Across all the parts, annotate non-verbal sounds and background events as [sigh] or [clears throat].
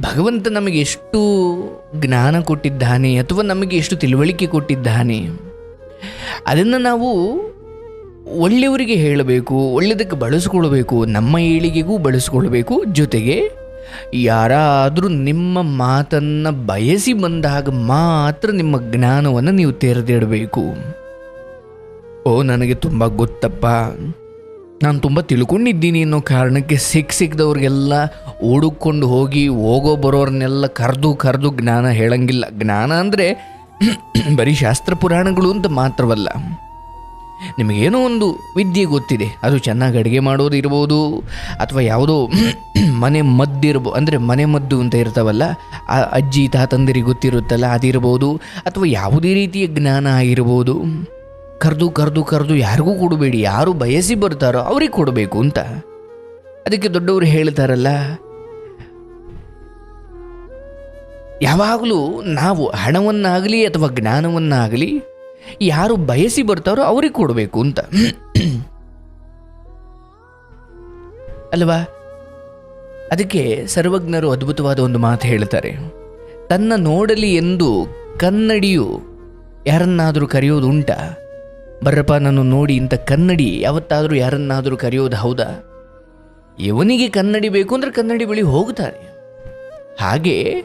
ಭಗವಂತ ನಮಗೆ ಎಷ್ಟು ಜ್ಞಾನ ಕೊಟ್ಟಿದ್ದಾನೆ ಅಥವಾ ನಮಗೆ ಎಷ್ಟು ತಿಳುವಳಿಕೆ ಕೊಟ್ಟಿದ್ದಾನೆ? ಅದನ್ನು ನಾವು ಒಳ್ಳೆಯವರಿಗೆ ಹೇಳಬೇಕು ಒಳ್ಳೆಯದಕ್ಕೆ ಬಳಸ್ಕೊಳ್ಬೇಕು, ನಮ್ಮ ಏಳಿಗೆಗೂ ಬಳಸ್ಕೊಳ್ಬೇಕು. ಜೊತೆಗೆ ಯಾರಾದರೂ ನಿಮ್ಮ ಮಾತನ್ನು ಬಯಸಿ ಬಂದಾಗ ಮಾತ್ರ ನಿಮ್ಮ ಜ್ಞಾನವನ್ನು ನೀವು ತೆರೆದಿಡಬೇಕು. ಓ, ನನಗೆ ತುಂಬ ಗೊತ್ತಪ್ಪ. ನಾನು ತುಂಬ ತಿಳ್ಕೊಂಡಿದ್ದೀನಿ ಅನ್ನೋ ಕಾರಣಕ್ಕೆ ಸಿಕ್ ಸಿಕ್ಕದವ್ರಿಗೆಲ್ಲ ಓಡುಕೊಂಡು ಹೋಗಿ ಹೋಗೋ ಬರೋರನ್ನೆಲ್ಲ ಕರೆದು ಕರೆದು ಜ್ಞಾನ ಹೇಳಂಗಿಲ್ಲ. ಜ್ಞಾನ ಅಂದರೆ [clears throat] ಬರೀ ಶಾಸ್ತ್ರ ಪುರಾಣಗಳು ಅಂತ ಮಾತ್ರವಲ್ಲ. ನಿಮಗೇನೋ ಒಂದು ವಿದ್ಯೆ ಗೊತ್ತಿದೆ. ಅದು ಚೆನ್ನಾಗಿ ಅಡುಗೆ ಮಾಡೋದು ಇರ್ಬೋದು, ಅಥವಾ ಯಾವುದೋ [clears throat] ಮನೆ ಮದ್ದಿರ್ಬೋ ಅಂದರೆ ಮನೆ ಮದ್ದು ಅಂತ ಇರ್ತಾವಲ್ಲ, ಆ ಅಜ್ಜಿ ತಾತಂದಿರಿಗೆ ಗೊತ್ತಿರುತ್ತಲ್ಲ, ಅದಿರ್ಬೋದು, ಅಥವಾ ಯಾವುದೇ ರೀತಿಯ ಜ್ಞಾನ ಆಗಿರ್ಬೋದು. ಕರೆದು ಕರೆದು ಕರೆದು ಯಾರಿಗೂ ಕೊಡಬೇಡಿ. ಯಾರು ಬಯಸಿ ಬರ್ತಾರೋ ಅವ್ರಿಗೆ ಕೊಡಬೇಕು ಅಂತ. ಅದಕ್ಕೆ ದೊಡ್ಡವರು ಹೇಳ್ತಾರಲ್ಲ ಯಾವಾಗಲೂ ನಾವು ಹಣವನ್ನಾಗಲಿ ಅಥವಾ ಜ್ಞಾನವನ್ನಾಗಲಿ ಯಾರು ಬಯಸಿ ಬರ್ತಾರೋ ಅವ್ರಿಗೆ ಕೊಡಬೇಕು ಅಂತ. ಅಲ್ವಾ? ಅದಕ್ಕೆ ಸರ್ವಜ್ಞರು ಅದ್ಭುತವಾದ ಒಂದು ಮಾತು ಹೇಳ್ತಾರೆ. ತನ್ನ ನೋಡಲಿ ಎಂದು ಕನ್ನಡಿಯು ಯಾರನ್ನಾದರೂ ಕರೆಯೋದು ಉಂಟಾ? ಬರ್ರಪ್ಪ, ನಾನು ನೋಡಿ ಇಂಥ ಕನ್ನಡಿ ಯಾವತ್ತಾದರೂ ಯಾರನ್ನಾದರೂ ಕರೆಯೋದು ಹೌದಾ? ಇವನಿಗೆ ಕನ್ನಡಿ ಬೇಕು ಅಂದರೆ ಕನ್ನಡಿ ಬಳಿ ಹೋಗ್ತಾರೆ ಹಾಗೆ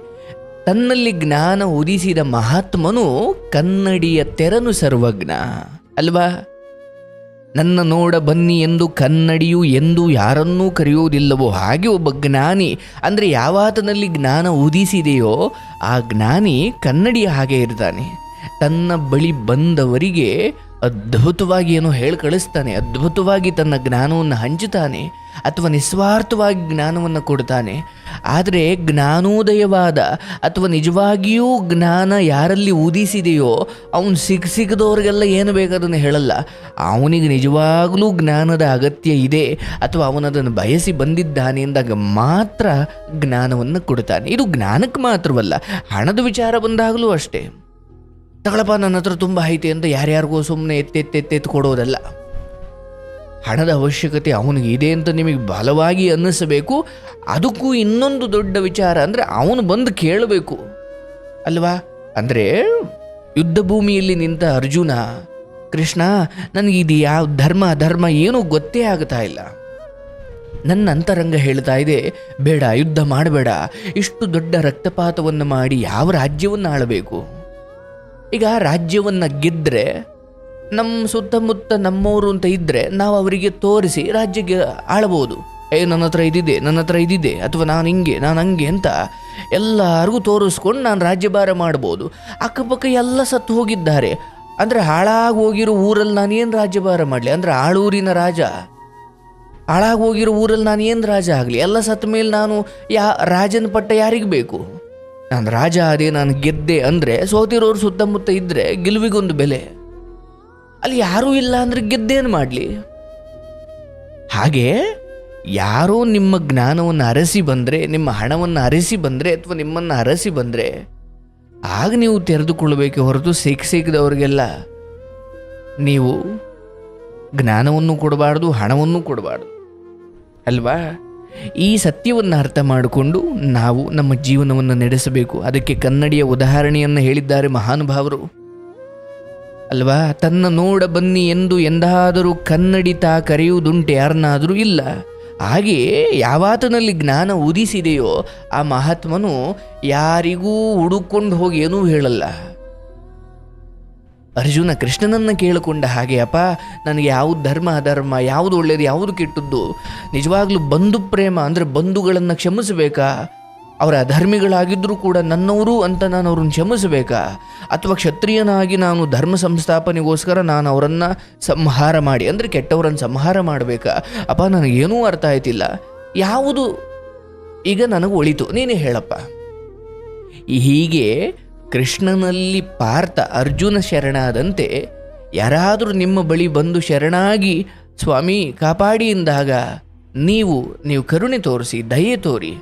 ತನ್ನಲ್ಲಿ ಜ್ಞಾನ ಉದಿಸಿದ ಮಹಾತ್ಮನು ಕನ್ನಡಿಯ ತೆರನು ಸರ್ವಜ್ಞ. ಅಲ್ವಾ? ನನ್ನ ನೋಡ ಬನ್ನಿ ಎಂದು ಕನ್ನಡಿಯು ಎಂದು ಯಾರನ್ನೂ ಕರೆಯುವುದಿಲ್ಲವೋ ಹಾಗೆ ಒಬ್ಬ ಜ್ಞಾನಿ. ಅಂದರೆ ಯಾವಾತನಲ್ಲಿ ಜ್ಞಾನ ಉದಿಸಿದೆಯೋ ಆ ಜ್ಞಾನಿ ಕನ್ನಡಿಯ ಹಾಗೆ ಇರ್ತಾನೆ. ತನ್ನ ಬಳಿ ಬಂದವರಿಗೆ ಅದ್ಭುತವಾಗಿ ಏನೋ ಹೇಳಿ ಕಳಿಸ್ತಾನೆ, ಅದ್ಭುತವಾಗಿ ತನ್ನ ಜ್ಞಾನವನ್ನು ಹಂಚುತ್ತಾನೆ ಅಥವಾ ನಿಸ್ವಾರ್ಥವಾಗಿ ಜ್ಞಾನವನ್ನು ಕೊಡ್ತಾನೆ. ಆದರೆ ಜ್ಞಾನೋದಯವಾದ ಅಥವಾ ನಿಜವಾಗಿಯೂ ಜ್ಞಾನ ಯಾರಲ್ಲಿ ಉದಿಸಿದೆಯೋ ಅವನು ಸಿಕ್ಕ ಸಿಕ್ಕದವ್ರಿಗೆಲ್ಲ ಏನು ಬೇಕಾದನ್ನು ಹೇಳಲ್ಲ. ಅವನಿಗೆ ನಿಜವಾಗಲೂ ಜ್ಞಾನದ ಅಗತ್ಯ ಇದೆ ಅಥವಾ ಅವನದನ್ನು ಬಯಸಿ ಬಂದಿದ್ದಾನೆ ಎಂದಾಗ ಮಾತ್ರ ಜ್ಞಾನವನ್ನು ಕೊಡ್ತಾನೆ. ಇದು ಜ್ಞಾನಕ್ಕೆ ಮಾತ್ರವಲ್ಲ, ಹಣದ ವಿಚಾರ ಬಂದಾಗಲೂ ಅಷ್ಟೇ. ತಗೊಳಪ್ಪ ನನ್ನ ಹತ್ರ ತುಂಬ ಐತೆ ಅಂತ ಯಾರ್ಯಾರಿಗೂ ಸುಮ್ಮನೆ ಎತ್ತೆತ್ತೆತ್ತೆತ್ತು ಕೊಡೋದಲ್ಲ. ಹಣದ ಅವಶ್ಯಕತೆ ಅವನಿಗೆ ಇದೆ ಅಂತ ನಿಮಗೆ ಬಲವಾಗಿ ಅನ್ನಿಸಬೇಕು. ಅದಕ್ಕೂ ಇನ್ನೊಂದು ದೊಡ್ಡ ವಿಚಾರ ಅಂದರೆ ಅವನು ಬಂದು ಕೇಳಬೇಕು. ಅಲ್ವಾ? ಅಂದರೆ ಯುದ್ಧ ಭೂಮಿಯಲ್ಲಿ ನಿಂತ ಅರ್ಜುನ, ಕೃಷ್ಣ, ನನಗೆ ಇದು ಯಾವ ಧರ್ಮ ಧರ್ಮ ಏನೂ ಗೊತ್ತೇ ಆಗ್ತಾ ಇಲ್ಲ. ನನ್ನ ಅಂತರಂಗ ಹೇಳ್ತಾ ಇದೆ, ಬೇಡ, ಯುದ್ಧ ಮಾಡಬೇಡ. ಇಷ್ಟು ದೊಡ್ಡ ರಕ್ತಪಾತವನ್ನು ಮಾಡಿ ಯಾವ ರಾಜ್ಯವನ್ನು ಆಳಬೇಕು? ಈಗ ರಾಜ್ಯವನ್ನು ಗೆದ್ದರೆ ನಮ್ಮ ಸುತ್ತಮುತ್ತ ನಮ್ಮವರು ಅಂತ ಇದ್ದರೆ ನಾವು ಅವರಿಗೆ ತೋರಿಸಿ ರಾಜ್ಯಕ್ಕೆ ಆಳ್ಬೋದು. ಏ, ನನ್ನ ಹತ್ರ ಇದಿದೆ, ನನ್ನ ಹತ್ರ ಇದಿದೆ, ಅಥವಾ ನಾನು ಹಿಂಗೆ, ನಾನು ಹಂಗೆ ಅಂತ ಎಲ್ಲರಿಗೂ ತೋರಿಸ್ಕೊಂಡು ನಾನು ರಾಜ್ಯಭಾರ ಮಾಡ್ಬೋದು. ಅಕ್ಕಪಕ್ಕ ಎಲ್ಲ ಸತ್ತು ಹೋಗಿದ್ದಾರೆ. ಅಂದರೆ ಹಾಳಾಗಿ ಹೋಗಿರೋ ಊರಲ್ಲಿ ನಾನು ಏನು ರಾಜ್ಯಭಾರ ಮಾಡಲಿ? ಅಂದರೆ ಆಳೂರಿನ ರಾಜ. ಹಾಳಾಗಿ ಹೋಗಿರೋ ಊರಲ್ಲಿ ನಾನು ಏನು ರಾಜ ಆಗಲಿ? ಎಲ್ಲ ಸತ್ತ ಮೇಲೆ ನಾನು ಯಾ, ರಾಜನ ಪಟ್ಟ ಯಾರಿಗೆ ಬೇಕು? ನಾನು ರಾಜ ಅದೇ ನಾನು ಗೆದ್ದೆ ಅಂದರೆ ಸೋತಿರೋರು ಸುತ್ತಮುತ್ತ ಇದ್ದರೆ ಗೆಲುವಿಗೊಂದು ಬೆಲೆ. ಅಲ್ಲಿ ಯಾರೂ ಇಲ್ಲ ಅಂದರೆ ಗೆದ್ದೇನು ಮಾಡಲಿ? ಹಾಗೆ ಯಾರೋ ನಿಮ್ಮ ಜ್ಞಾನವನ್ನು ಅರಸಿ ಬಂದರೆ, ನಿಮ್ಮ ಹಣವನ್ನು ಅರಸಿ ಬಂದರೆ ಅಥವಾ ನಿಮ್ಮನ್ನು ಅರಸಿ ಬಂದರೆ, ಆಗ ನೀವು ತೆರೆದುಕೊಳ್ಳಬೇಕೆ ಹೊರತು ಸಿಕ್ಕ ಸಿಕ್ಕದವ್ರಿಗೆಲ್ಲ ನೀವು ಜ್ಞಾನವನ್ನು ಕೊಡಬಾರ್ದು, ಹಣವನ್ನು ಕೊಡಬಾರ್ದು. ಅಲ್ವಾ? ಈ ಸತ್ಯವನ್ನು ಅರ್ಥ ಮಾಡಿಕೊಂಡು ನಾವು ನಮ್ಮ ಜೀವನವನ್ನು ನಡೆಸಬೇಕು. ಅದಕ್ಕೆ ಕನ್ನಡಿಯ ಉದಾಹರಣೆಯನ್ನು ಹೇಳಿದ್ದಾರೆ ಮಹಾನುಭಾವರು. ಅಲ್ವಾ? ತನ್ನ ನೋಡ ಬನ್ನಿ ಎಂದು ಎಂದಾದರೂ ಕನ್ನಡಿ ತಾ ಕರೆಯುವುದುಂಟು, ಯಾರನ್ನಾದರೂ ಇಲ್ಲ. ಹಾಗೆಯೇ ಯಾವಾತನಲ್ಲಿ ಜ್ಞಾನ ಉದಿಸಿದೆಯೋ ಆ ಮಹಾತ್ಮನು ಯಾರಿಗೂ ಹುಡುಕೊಂಡು ಹೋಗಿ ಏನೂ ಹೇಳಲ್ಲ. ಅರ್ಜುನ ಕೃಷ್ಣನನ್ನು ಕೇಳಿಕೊಂಡ ಹಾಗೆ, ಅಪ್ಪ, ನನಗೆ ಯಾವುದು ಧರ್ಮ ಅಧರ್ಮ, ಯಾವುದು ಒಳ್ಳೆಯದು ಯಾವುದು ಕೆಟ್ಟದ್ದು, ನಿಜವಾಗ್ಲೂ ಬಂಧು ಪ್ರೇಮ ಅಂದರೆ ಬಂಧುಗಳನ್ನು ಕ್ಷಮಿಸಬೇಕಾ? ಅವರ ಅಧರ್ಮಿಗಳಾಗಿದ್ದರೂ ಕೂಡ ನನ್ನವರು ಅಂತ ನಾನು ಅವ್ರನ್ನ ಕ್ಷಮಿಸಬೇಕಾ? ಅಥವಾ ಕ್ಷತ್ರಿಯನಾಗಿ ನಾನು ಧರ್ಮ ಸಂಸ್ಥಾಪನೆಗೋಸ್ಕರ ನಾನು ಅವರನ್ನು ಸಂಹಾರ ಮಾಡಿ, ಅಂದರೆ ಕೆಟ್ಟವರನ್ನು ಸಂಹಾರ ಮಾಡಬೇಕಾ? ಅಪ್ಪ ನನಗೇನೂ ಅರ್ಥ ಆಯ್ತಿಲ್ಲ. ಯಾವುದು? ಈಗ ನನಗೆ ಒಳಿತು. ನೀನೇ ಹೇಳಪ್ಪ. ಹೀಗೆ ಕೃಷ್ಣನಲ್ಲಿ ಪಾರ್ಥ ಅರ್ಜುನ ಶರಣಾದಂತೆ ಯಾರಾದರೂ ನಿಮ್ಮ ಬಳಿ ಬಂದು ಶರಣಾಗಿ ಸ್ವಾಮಿ ಕಾಪಾಡಿ ಎಂದಾಗ ನೀವು ನೀವು ಕರುಣೆ ತೋರಿಸಿ, ದಯೆ ತೋರಿ.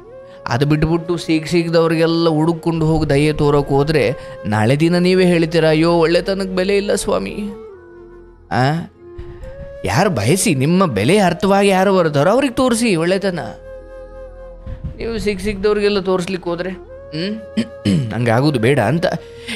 ಅದು ಬಿಟ್ಬಿಟ್ಟು ಸಿಗ್ ಸಿಗದವ್ರಿಗೆಲ್ಲ ಹುಡುಕೊಂಡು ಹೋಗಿ ದಯೆ ತೋರೋಕೆ ಹೋದರೆ ನಾಳೆ ದಿನ ನೀವೇ ಹೇಳ್ತೀರಾ, ಅಯ್ಯೋ ಒಳ್ಳೆತನಕ್ಕೆ ಬೆಲೆ ಇಲ್ಲ ಸ್ವಾಮಿ. ಆ? ಯಾರು ಬಯಸಿ, ನಿಮ್ಮ ಬೆಲೆ ಅರ್ಥವಾಗಿ ಯಾರು ಬರ್ತಾರೋ ಅವ್ರಿಗೆ ತೋರಿಸಿ ಒಳ್ಳೆತನ. ನೀವು ಸಿಕ್ಕ ಸಿಕ್ಕದವ್ರಿಗೆಲ್ಲ ತೋರಿಸ್ಲಿಕ್ಕೆ ಹೋದ್ರೆ ಹ್ಞೂ ಆಗೋದು ಬೇಡ ಅಂತ.